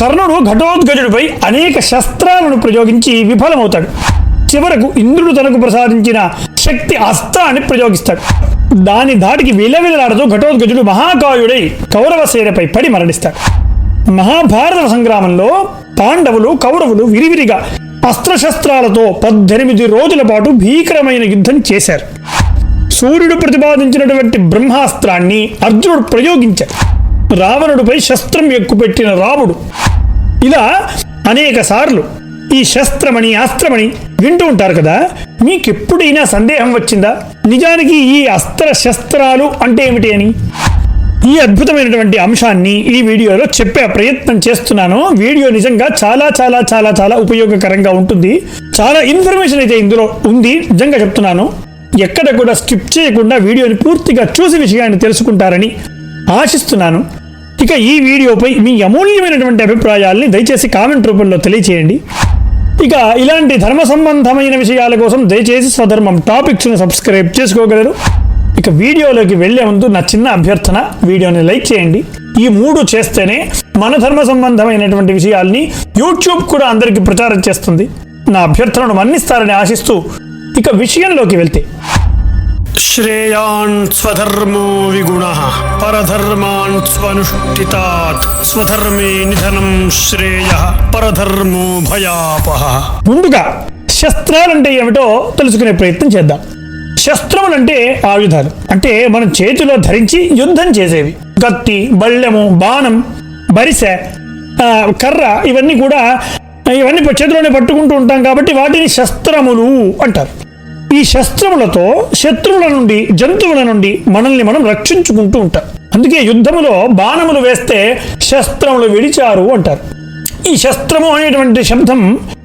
కర్ణుడు ఘటోద్గజుడిపై అనేక శస్త్రాలను ప్రయోగించి విఫలమవుతాడు. చివరకు ఇంద్రుడు తనకు ప్రసాదించిన శక్తి అస్త్రాన్ని ప్రయోగిస్తాడు. దాని ధాటికి విలవిలాడుతూ ఘటోద్గజుడు మహాకాయుడై కౌరవ సేనపై పడి మరణిస్తాడు. మహాభారత సంగ్రామంలో పాండవులు కౌరవులు విరివిరిగా అస్త్రశస్త్రాలతో పద్దెనిమిది రోజుల పాటు భీకరమైన యుద్ధం చేశారు. సూర్యుడు ప్రతిపాదించినటువంటి బ్రహ్మాస్త్రాన్ని అర్జునుడు ప్రయోగించాడు. రావణుడిపై శస్త్రం ఎక్కుపెట్టిన రాముడు. ఇలా అనేక సార్లు ఈ శస్త్రమణి అస్త్రమణి వింటూ ఉంటారు కదా? మీకు ఎప్పుడైనా సందేహం వచ్చిందా? నిజానికి ఈ అస్త్ర శస్త్రాలు అంటే ఏమిటి అని? ఈ అద్భుతమైనటువంటి అంశాన్ని ఈ వీడియోలో చెప్పే ప్రయత్నం చేస్తున్నాను. వీడియో నిజంగా చాలా చాలా చాలా చాలా ఉపయోగకరంగా ఉంటుంది. చాలా ఇన్ఫర్మేషన్ అయితే ఇందులో ఉంది. నిజంగా చెప్తున్నాను. ఎక్కడ కూడా స్కిప్ చేయకుండా వీడియోని పూర్తిగా చూసి విషయాన్ని తెలుసుకుంటారని ఆశిస్తున్నాను. ఇక ఈ వీడియోపై మీ అమూల్యమైనటువంటి అభిప్రాయాల్ని దయచేసి కామెంట్ రూపంలో తెలియచేయండి. ఇక ఇలాంటి ధర్మ సంబంధమైన విషయాల కోసం దయచేసి స్వధర్మం టాపిక్స్ని సబ్స్క్రైబ్ చేసుకోగలరు. ఇక వీడియోలోకి వెళ్ళే ముందు నా చిన్న అభ్యర్థన వీడియోని లైక్ చేయండి. ఈ మూడు చేస్తేనే మన ధర్మ సంబంధమైనటువంటి విషయాల్ని యూట్యూబ్ కూడా అందరికీ ప్రచారం చేస్తుంది. నా అభ్యర్థనను మన్నిస్తారని ఆశిస్తూ ఇక విషయంలోకి వెళ్తే శ్రేయాన్ స్వధర్మో విగుణ పరధర్మాన్ స్వనుష్ఠితాత్ స్వధర్మే నిధనం శ్రేయ పరధర్మో భయాపహ ముందుగా శస్త్రాలంటే ఏమిటో తెలుసుకునే ప్రయత్నం చేద్దాం. శస్త్రములంటే ఆయుధాలు. అంటే మనం చేతిలో ధరించి యుద్ధం చేసేవి. కత్తి బళ్ళెము బాణం బరిసె కర్ర ఇవన్నీ కూడా ఇవన్నీ చేతిలోనే పట్టుకుంటూ ఉంటాం కాబట్టి వాటిని శస్త్రములు అంటారు. ఈ శస్త్రములతో శత్రువుల నుండి జంతువుల నుండి మనల్ని మనం రక్షించుకుంటూ ఉంటాం. అందుకే యుద్ధములో బాణములు వేస్తే శస్త్రములు విడిచారు అంటారు. ఈ శస్త్రము అనేటువంటి శబ్దం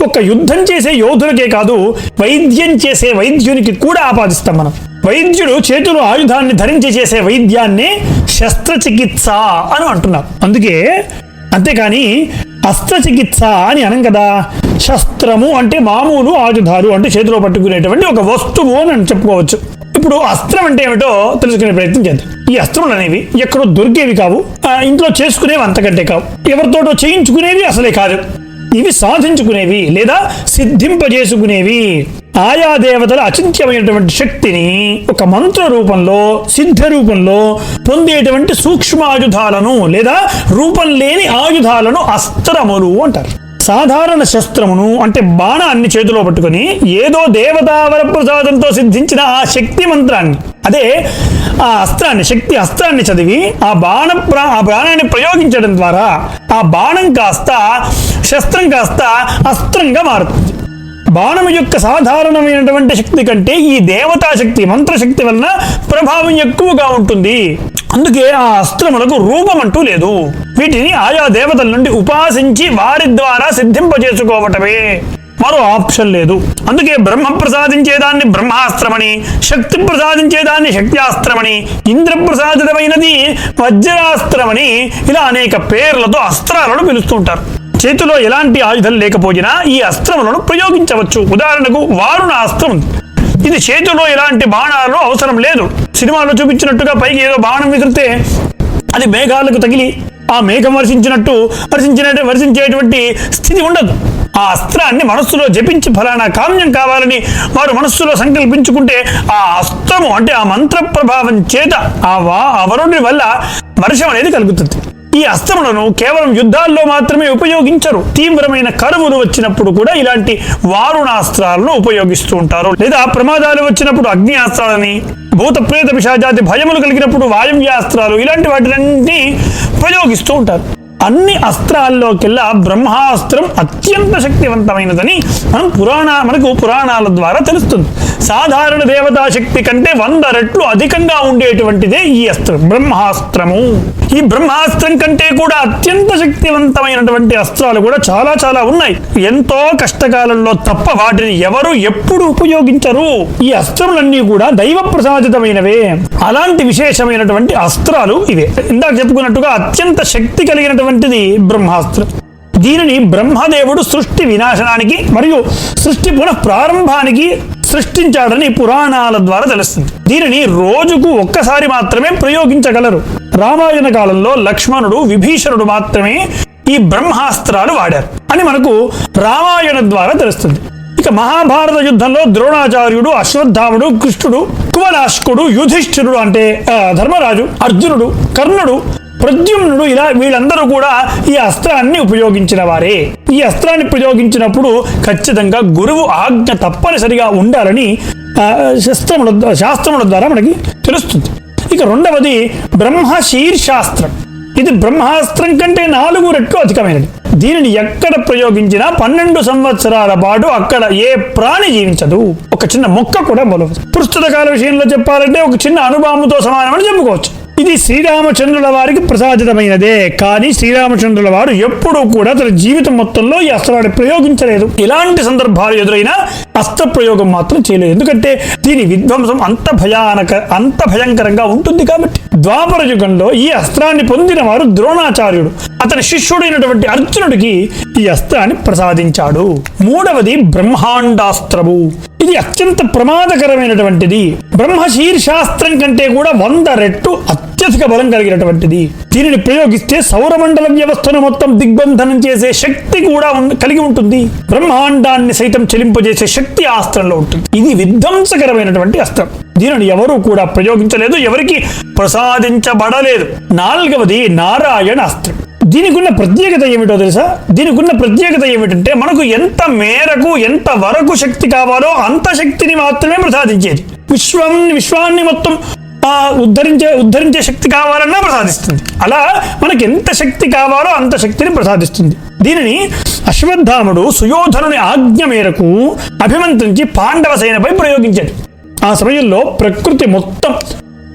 ఒక యుద్ధం చేసే యోధులకే కాదు వైద్యం చేసే వైద్యునికి కూడా ఆపాదిస్తాం మనం. వైద్యుడు చేతులు ఆయుధాన్ని ధరించి చేసే వైద్యాన్ని శస్త్రచికిత్స అని అంటున్నాం అందుకే అంతేకాని అస్త్రచికిత్స అని అనం కదా శస్త్రము అంటే మామూలు ఆయుధాలు అంటే చేతిలో పట్టుకునేటువంటి ఒక వస్తువు అని చెప్పుకోవచ్చు. ఇప్పుడు అస్త్రం అంటే ఏమిటో తెలుసుకునే ప్రయత్నం చేద్దాం. ఈ అస్త్రములు అనేవి ఎక్కడో దొరికేవి కావు. ఇంట్లో చేసుకునేవి అంతకంటే కావు. ఎవరితోటో చేయించుకునేవి అసలే కాదు. ఇవి సాధించుకునేవి లేదా సిద్ధింపజేసుకునేవి. ఆయా దేవతల అచింత్యమైనటువంటి శక్తిని ఒక మంత్ర రూపంలో సిద్ధ రూపంలో పొందేటువంటి సూక్ష్మ ఆయుధాలను లేదా రూపం లేని ఆయుధాలను అస్త్రములు అంటారు. సాధారణ శస్త్రమును అంటే బాణాన్ని చేతిలో పట్టుకొని ఏదో దేవతావర ప్రసాదంతో సిద్ధించిన ఆ శక్తి మంత్రాన్ని అదే ఆ అస్త్రాన్ని శక్తి అస్త్రాన్ని చదివి ఆ బాణ ఆ బాణాన్ని ప్రయోగించడం ద్వారా ఆ బాణం కాస్త శస్త్రం కాస్త అస్త్రంగా మారుతుంది. బాణం యొక్క సాధారణమైనటువంటి శక్తి కంటే ఈ దేవతాశక్తి మంత్రశక్తి వలన ప్రభావం ఎక్కువగా ఉంటుంది. అందుకే ఆ అస్త్రములకు రూపం అంటూ లేదు. వీటిని ఆయా దేవతల నుండి ఉపాసించి వారి ద్వారా సిద్ధింపజేసుకోవటమే. మరో ఆప్షన్ లేదు. అందుకే బ్రహ్మ ప్రసాదించేదాన్ని బ్రహ్మాస్త్రమని శక్తి ప్రసాదించేదాన్ని శక్త్యాస్త్రమని ఇంద్ర ప్రసాదితమైనది వజ్రాస్త్రమని ఇలా అనేక పేర్లతో అస్త్రాలను పిలుస్తుంటారు. చేతిలో ఎలాంటి ఆయుధం లేకపోయినా ఈ అస్త్రములను ప్రయోగించవచ్చు. ఉదాహరణకు వారుణ అస్త్రం. ఇది చేతిలో ఎలాంటి బాణాలు అవసరం లేదు. సినిమాలో చూపించినట్టుగా పైకి ఏదో బాణం విసిరితే అది మేఘాలకు తగిలి ఆ మేఘం వర్షించినట్టు వర్షించిన వర్షించేటువంటి స్థితి ఉండదు. ఆ అస్త్రాన్ని మనస్సులో జపించి ఫలానా కామ్యం కావాలని వారు మనస్సులో సంకల్పించుకుంటే ఆ అస్త్రము అంటే ఆ మంత్ర ప్రభావం చేత ఆ వా వరుణి వల్ల వర్షం అనేది కలుగుతుంది. ఈ అస్త్రములను కేవలం యుద్ధాల్లో మాత్రమే ఉపయోగించరు. తీవ్రమైన కరువులు వచ్చినప్పుడు కూడా ఇలాంటి వారుణాస్త్రాలను ఉపయోగిస్తూ ఉంటారు. లేదా ప్రమాదాలు వచ్చినప్పుడు అగ్ని అస్త్రాలని భూత ప్రేత పిశాజాతి భయములు కలిగినప్పుడు వాయువ్యాస్త్రాలు ఇలాంటి వాటిని ప్రయోగిస్తూ ఉంటారు. అన్ని అస్త్రాల్లోకెల్లా బ్రహ్మాస్త్రం అత్యంత శక్తివంతమైనదని మనం పురాణ మనకు పురాణాల ద్వారా తెలుస్తుంది. సాధారణ దేవతా శక్తి కంటే వంద రెట్లు అధికంగా ఉండేటువంటిదే ఈ అస్త్రం బ్రహ్మాస్త్రము. ఈ బ్రహ్మాస్త్రం కంటే కూడా అత్యంత శక్తివంతమైనటువంటి అస్త్రాలు కూడా చాలా చాలా ఉన్నాయి. ఎంతో కష్టకాలంలో తప్ప వాటిని ఎవరు ఎప్పుడు ఉపయోగించరు. ఈ అస్త్రములన్నీ కూడా దైవ ప్రసాదితమైనవే అలాంటి విశేషమైనటువంటి అస్త్రాలు ఇవే. ఇందాక చెప్పుకున్నట్టుగా అత్యంత శక్తి కలిగినటువంటిది బ్రహ్మాస్త్రం. దీనిని బ్రహ్మదేవుడు సృష్టి వినాశనానికి మరియు సృష్టి పునః ప్రారంభానికి సృష్టించాడని పురాణాల ద్వారా తెలుస్తుంది. దీనిని రోజుకు ఒక్కసారి మాత్రమే ప్రయోగించగలరు. రామాయణ కాలంలో లక్ష్మణుడు విభీషణుడు మాత్రమే ఈ బ్రహ్మాస్త్రాలు వాడారు అని మనకు రామాయణ ద్వారా తెలుస్తుంది. ఇక మహాభారత యుద్ధంలో ద్రోణాచార్యుడు అశ్వత్థాముడు కృష్ణుడు కువలాష్కుడు యుధిష్ఠిరుడు అంటే ధర్మరాజు అర్జునుడు కర్ణుడు ప్రద్యుమ్నుడు ఇలా వీళ్ళందరూ కూడా ఈ అస్త్రాన్ని ఉపయోగించిన వారే. ఈ అస్త్రాన్ని ప్రయోగించినప్పుడు ఖచ్చితంగా గురువు ఆజ్ఞ తప్పనిసరిగా ఉండాలని ఆ, శస్త్రముల శాస్త్రముల ద్వారా మనకి తెలుస్తుంది. ఇక రెండవది బ్రహ్మ శీర్షాస్త్రం. ఇది బ్రహ్మాస్త్రం కంటే నాలుగు రెట్లు అధికమైనది. దీనిని ఎక్కడ ప్రయోగించినా పన్నెండు సంవత్సరాల పాటు అక్కడ ఏ ప్రాణి జీవించదు. ఒక చిన్న మొక్క కూడా మొలవదు. ప్రస్తుత కాల విషయంలో చెప్పాలంటే ఒక చిన్న అనుభవముతో సమానమని చెప్పుకోవచ్చు. ఇది శ్రీరామచంద్రుల వారికి ప్రసాదితమైనదే. కానీ శ్రీరామచంద్రుల వారు ఎప్పుడూ కూడా తన జీవితం మొత్తంలో ఈ అస్త్రాన్ని ప్రయోగించలేదు. ఇలాంటి సందర్భాలు ఎదురైనా అస్త్ర ప్రయోగం మాత్రం చేయలేదు. ఎందుకంటే దీని విధ్వంసం అంత భయానక అంత భయంకరంగా ఉంటుంది కాబట్టి. ద్వాపర యుగంలో ఈ అస్త్రాన్ని పొందిన వారు ద్రోణాచార్యుడు. అతని శిష్యుడైనటువంటి అర్జునుడికి ఈ అస్త్రాన్ని ప్రసాదించాడు. మూడవది బ్రహ్మాండాస్త్రము. ఇది అత్యంత ప్రమాదకరమైనటువంటిది. బ్రహ్మశీర్షాస్త్రం కంటే కూడా వంద రెట్టు అత్యధిక బలం కలిగినటువంటిది. దీనిని ప్రయోగిస్తే సౌరమండల వ్యవస్థను మొత్తం దిగ్బంధనం చేసే శక్తి కూడా కలిగి ఉంటుంది. బ్రహ్మాండాన్ని సైతం చెలింపజేసే శక్తి ఆస్త్రంలో అస్త్రంలో ఉంటుంది. ఇది విధ్వంసకరమైనటువంటి అస్త్రం. దీనిని ఎవరూ కూడా ప్రయోగించలేదు ఎవరికి ప్రసాదించబడలేదు. నాలుగవది నారాయణ అస్త్రం. దీనికి ఉన్న ప్రత్యేకత ఏమిటో తెలుసా? దీనికి ఉన్న ప్రత్యేకత ఏమిటంటే మనకు ఎంత మేరకు ఎంత వరకు శక్తి కావాలో అంత శక్తిని మాత్రమే ప్రసాదించేది విశ్వం విశ్వాన్ని మొత్తం ఆ, ఉద్ధరించే ఉద్ధరించే శక్తి కావాలన్నా ప్రసాదిస్తుంది అలా మనకి ఎంత శక్తి కావాలో అంత శక్తిని ప్రసాదిస్తుంది దీనిని అశ్వత్థాముడు సుయోధనుని ఆజ్ఞ మేరకు అభిమంత్రించి పాండవ సేనపై ప్రయోగించాడు. ఆ సమయంలో ప్రకృతి మొత్తం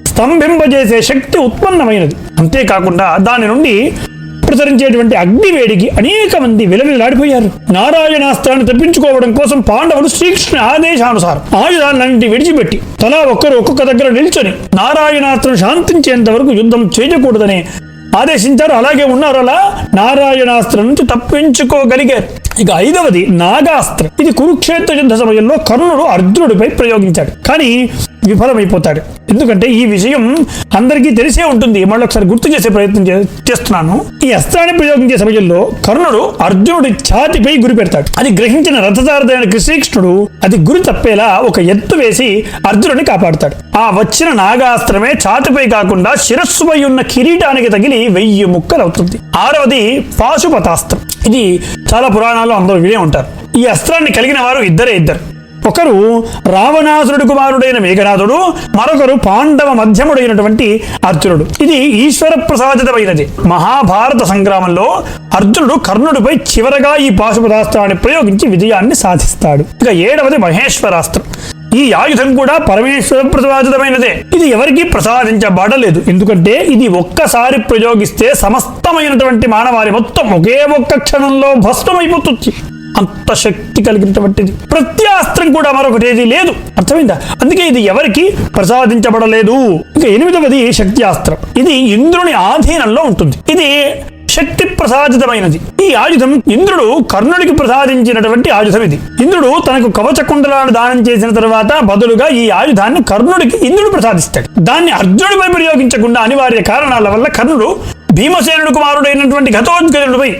స్తంభింపజేసే శక్తి ఉత్పన్నమైనది. అంతేకాకుండా దాని నుండి ప్రసరించేటువంటి అగ్నివేడికి అనేక మంది విలవిలాడిపోయారు నారాయణాస్త్రాన్ని తప్పించుకోవడం కోసం పాండవులు శ్రీకృష్ణ ఆదేశానుసారం ఆయుధాలన్నింటినీ విడిచిపెట్టి తలా ఒక్కరు ఒక్కొక్క దగ్గర నిల్చొని నారాయణాస్త్రం శాంతించేంత వరకు యుద్ధం చేయకూడదని ఆదేశించారు. అలాగే ఉన్నారు అలా నారాయణాస్త్రం నుంచి తప్పించుకోగలిగారు. ఇక ఐదవది నాగాస్త్రం. ఇది కురుక్షేత్ర యుద్ధ సమయంలో కర్ణుడు అర్జునుడిపై ప్రయోగించాడు. కానీ విఫలమైపోతాడు. ఎందుకంటే ఈ విషయం అందరికీ తెలిసే ఉంటుంది. మళ్ళీ ఒకసారి గుర్తు చేసే ప్రయత్నం చేస్తున్నాను. ఈ అస్త్రాన్ని ప్రయోగించే సమయంలో కర్ణుడు అర్జునుడి ఛాతిపై గురి పెడతాడు అది గ్రహించిన రథసారథైన శ్రీకృష్ణుడు అది గురి తప్పేలా ఒక ఎత్తు వేసి అర్జునుడిని కాపాడుతాడు. ఆ వచ్చిన నాగాస్త్రమే ఛాతిపై కాకుండా శిరస్సుపై ఉన్న కిరీటానికి తగిలి వెయ్యి ముక్కలు అవుతుంది ఆరవది పాశుపతాస్త్రం. ఇది చాలా పురాణాల్లో అందరూ వినే ఉంటారు. ఈ అస్త్రాన్ని కలిగిన వారు ఇద్దరే ఇద్దరు. ఒకరు రావణాసురుడు కుమారుడైన మేఘనాథుడు మరొకరు పాండవ మధ్యముడైనటువంటి అర్జునుడు. ఇది ఈశ్వర ప్రసాదితమైనది. మహాభారత సంగ్రామంలో అర్జునుడు కర్ణుడిపై చివరగా ఈ పాశుపదాస్త్రాన్ని ప్రయోగించి విజయాన్ని సాధిస్తాడు. ఇక ఏడవది మహేశ్వరాస్త్రం. ఈ ఆయుధం కూడా పరమేశ్వర ప్రసాదితమైనదే. ఇది ఎవరికి ప్రసాదించబడలేదు. ఎందుకంటే ఇది ఒక్కసారి ప్రయోగిస్తే సమస్తమైనటువంటి మానవారి మొత్తం ఒకే ఒక్క క్షణంలో భస్మమైపోతుంది. అంత శక్తి కలిగినటువంటిది. ప్రత్యాస్త్రం కూడా మరొకటేది లేదు. అర్థమైందా? అందుకే ఇది ఎవరికి ప్రసాదించబడలేదు. ఇక ఎనిమిదవది శక్తి అస్త్రం ఇది ఇంద్రుని ఆధీనంలో ఉంటుంది. ఇది శక్తి ప్రసాదితమైనది ఈ ఆయుధం ఇంద్రుడు కర్ణుడికి ప్రసాదించినటువంటి ఆయుధం ఇది. ఇంద్రుడు తనకు కవచకుండలాలు దానం చేసిన తర్వాత బదులుగా ఈ ఆయుధాన్ని కర్ణుడికి ఇంద్రుడు ప్రసాదిస్తాడు. దాన్ని అర్జునుడిపై ప్రయోగించకుండా అనివార్య కారణాల వల్ల కర్ణుడు భీమసేనుడు కుమారుడైనటువంటి ఘటోద్గజుడిపై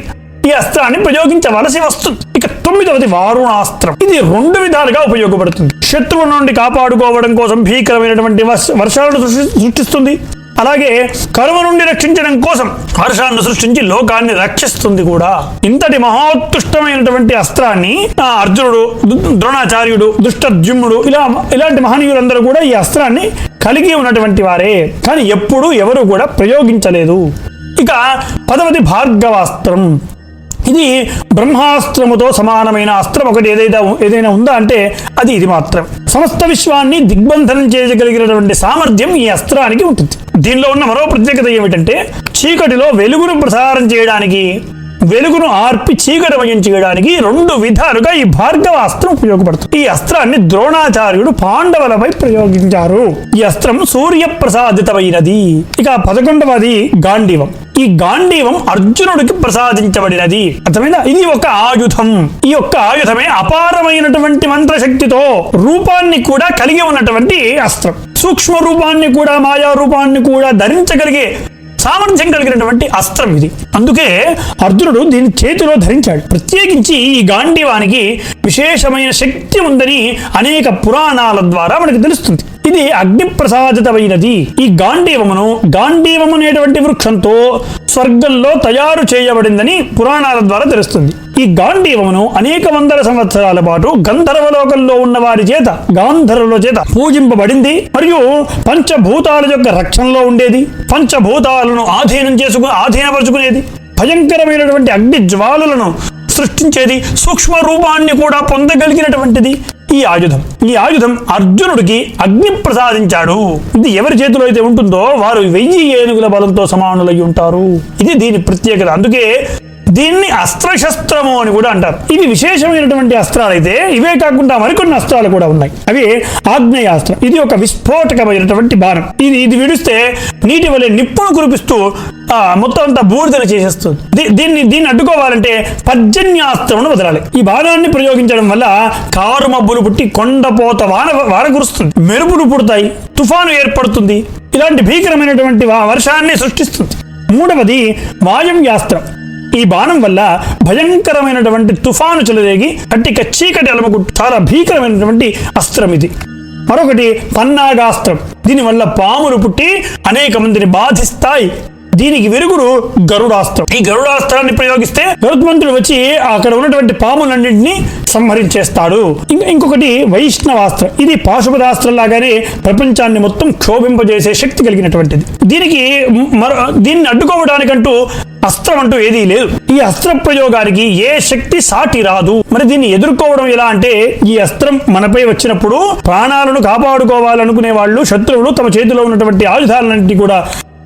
ఈ అస్త్రాన్ని ప్రయోగించవలసి వస్తుంది. ఇక తొమ్మిదవది వారుణాస్త్రం. ఇది రెండు విధాలుగా ఉపయోగపడుతుంది. శత్రువు నుండి కాపాడుకోవడం కోసం భీకరమైనటువంటి వర్ష- వర్షాలను సృష్టి- సృష్టిస్తుంది. అలాగే కరువు నుండి రక్షించడం కోసం వర్షాన్ని సృష్టించి లోకాన్ని రక్షిస్తుంది కూడా. ఇంతటి మహోత్కృష్టమైనటువంటి అస్త్రాన్ని అర్జునుడు ద్రోణాచార్యుడు దుష్టద్యుమ్ముడు ఇలా ఇలాంటి మహనీయులందరూ కూడా ఈ అస్త్రాన్ని కలిగి ఉన్నటువంటి వారే. కానీ ఎప్పుడూ ఎవరు కూడా ప్రయోగించలేదు. ఇక పదవది భార్గవాస్త్రం. ఇది బ్రహ్మాస్త్రముతో సమానమైన అస్త్రం ఒకటి ఏదైతే ఏదైనా ఉందా అంటే అది ఇది మాత్రం. సమస్త విశ్వాన్ని దిగ్బంధనం చేయగలిగినటువంటి సామర్థ్యం ఈ అస్త్రానికి ఉంటుంది. దీనిలో ఉన్న మరో ప్రత్యేకత ఏమిటంటే చీకటిలో వెలుగును ప్రసారం చేయడానికి వెలుగును ఆర్పి చీకటమయం చేయడానికి రెండు విధాలుగా ఈ భార్గవ అస్త్రం ఉపయోగపడుతుంది. ఈ అస్త్రాన్ని ద్రోణాచార్యుడు పాండవులపై ప్రయోగించారు. ఈ అస్త్రం సూర్య ప్రసాదితమైనది ఇక పదకొండవది గాంధీవం. ఈ గాంధీవం అర్జునుడికి ప్రసాదించబడినది. అర్థమైందా? ఇది ఒక ఆయుధం. ఈ యొక్క ఆయుధమే అపారమైనటువంటి మంత్రశక్తితో రూపాన్ని కూడా కలిగి ఉన్నటువంటి అస్త్రం. సూక్ష్మ రూపాన్ని కూడా మాయా రూపాన్ని కూడా ధరించగలిగే సామర్థ్యం కలిగినటువంటి అస్త్రం ఇది. అందుకే అర్జునుడు దీన్ని చేతిలో ధరించాడు. ప్రత్యేకించి ఈ గాంధీవానికి విశేషమైన శక్తి ఉందని అనేక పురాణాల ద్వారా మనకు తెలుస్తుంది. ఇది అగ్ని ప్రసాదితమైనది ఈ గాంధీవమును గాంధీవమనేటువంటి వృక్షంతో స్వర్గంలో తయారు చేయబడిందని పురాణాల ద్వారా తెలుస్తుంది. ఈ గాంధీవమును అనేక వందల సంవత్సరాల పాటు గంధర్వలోకంలో ఉన్న వారి చేత గాంధర్వుల చేత పూజింపబడింది మరియు పంచభూతాల యొక్క రక్షణలో ఉండేది. పంచభూతాలను ఆధీనం చేసుకుని ఆధీనపరుచుకునేది. భయంకరమైనటువంటి అగ్ని జ్వాలలను సృష్టించేది. సూక్ష్మ రూపాన్ని కూడా పొందగలిగినటువంటిది. ఈ ఆయుధం ఈ ఆయుధం అర్జునుడికి అగ్ని ప్రసాదించాడు. ఇది ఎవరి చేతిలో అయితే ఉంటుందో వారు వెయ్యి ఏనుగుల బలంతో సమానులై ఉంటారు. ఇది దీని ప్రత్యేకత. అందుకే దీన్ని అస్త్రశస్త్రము అని కూడా అంటారు. ఇవి విశేషమైనటువంటి అస్త్రాలు అయితే ఇవే కాకుండా మరికొన్ని అస్త్రాలు కూడా ఉన్నాయి. అవి ఆగ్నేయాస్త్రం. ఇది ఒక విస్ఫోటకమైనటువంటి బాణం. ఇది ఇది విడిస్తే నీటి వలె నిప్పును కురిపిస్తూ మొత్తం అంతా బూడిదను చేసేస్తుంది. దీ- దీన్ని దీన్ని అడ్డుకోవాలంటే పర్జన్యాస్త్రమును వదలాలి. ఈ బాణాన్ని ప్రయోగించడం వల్ల కారు మబ్బులు పుట్టి కొండపోత వాన వాన కురుస్తుంది. మెరుపులు పుడతాయి తుఫాను ఏర్పడుతుంది. ఇలాంటి భీకరమైనటువంటి వర్షాన్ని సృష్టిస్తుంది. మూడవది వాయవ్యాస్త్రం. ఈ బాణం వల్ల భయంకరమైనటువంటి తుఫాను చెలరేగి కట్టిక చీకటి అలమకు చాలా భీకరమైనటువంటి అస్త్రం ఇది. మరొకటి పన్నాగాస్త్రం దీనివల్ల పాములు పుట్టి అనేక మందిని బాధిస్తాయి. దీనికి వెరుగుడు గరుడాస్త్రం. ఈ గరుడాస్త్రాన్ని ప్రయోగిస్తే గరుత్మంతుడు వచ్చి అక్కడ ఉన్నటువంటి పాములన్నింటినీ సంహరించేస్తాడు. ఇంకా ఇంకొకటి వైష్ణవాస్త్రం. ఇది పాశుపదాస్త్రం లాగానే ప్రపంచాన్ని మొత్తం క్షోభింపజేసే శక్తి కలిగినటువంటిది. దీనికి మరో దీన్ని అడ్డుకోవడానికంటూ అస్త్రం అంటూ ఏదీ లేదు. ఈ అస్త్ర ప్రయోగానికి ఏ శక్తి సాటి రాదు. మరి దీన్ని ఎదుర్కోవడం ఎలా అంటే ఈ అస్త్రం మనపై వచ్చినప్పుడు ప్రాణాలను కాపాడుకోవాలనుకునే వాళ్ళు శత్రువులు తమ చేతిలో ఉన్నటువంటి ఆయుధాలన్నింటినీ కూడా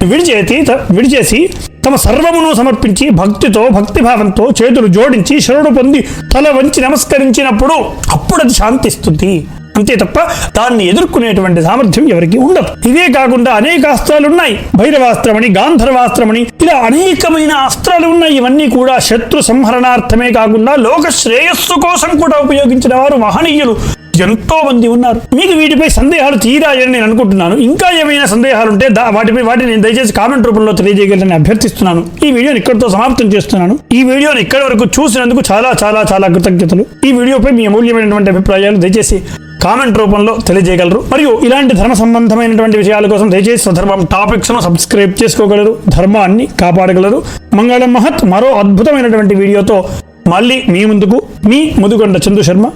విడిచేసి విడిచేసి తమ సర్వమును సమర్పించి భక్తితో భక్తిభావంతో చేతులు జోడించి శరణు పొంది తల వంచి నమస్కరించినప్పుడు అప్పుడు అది శాంతిస్తుంది. అంతే తప్ప దాన్ని ఎదుర్కొనేటువంటి సామర్థ్యం ఎవరికి ఉండదు. ఇవే కాకుండా అనేక అస్త్రాలు ఉన్నాయి భైరవాస్త్రమని గాంధర్వాస్త్రమని ఇలా అనేకమైన అస్త్రాలు ఉన్నాయి ఇవన్నీ కూడా శత్రు సంహరణార్థమే కాకుండా లోక శ్రేయస్సు కోసం కూడా ఉపయోగించిన వారు మహనీయులు. ఎంతో మంది ఉన్నారు. మీకు వీటిపై సందేహాలు తీరాయని నేను అనుకుంటున్నాను. ఇంకా ఏమైనా సందేహాలు ఉంటే దా- వాటిపై వాటిని నేను దయచేసి కామెంట్ రూపంలో తెలియజేయగలని అభ్యర్థిస్తున్నాను. ఈ వీడియోని ఇక్కడితో సమాప్తం చేస్తున్నాను. ఈ వీడియోని ఇక్కడి వరకు చూసినందుకు చాలా చాలా చాలా కృతజ్ఞతలు. ఈ వీడియోపై మీ అమూల్యమైనటువంటి అభిప్రాయాలు దయచేసి కామెంట్ రూపంలో తెలియజేయగలరు. మరియు ఇలాంటి ధర్మ సంబంధమైనటువంటి విషయాల కోసం దయచేసి స్వధర్మం టాపిక్స్ను సబ్స్క్రైబ్ చేసుకోగలరు. ధర్మాన్ని కాపాడగలరు. మంగళం మహత్ మరో అద్భుతమైనటువంటి వీడియోతో మళ్ళీ మీ ముందుకు మీ ముదుగొండ చందు శర్మ.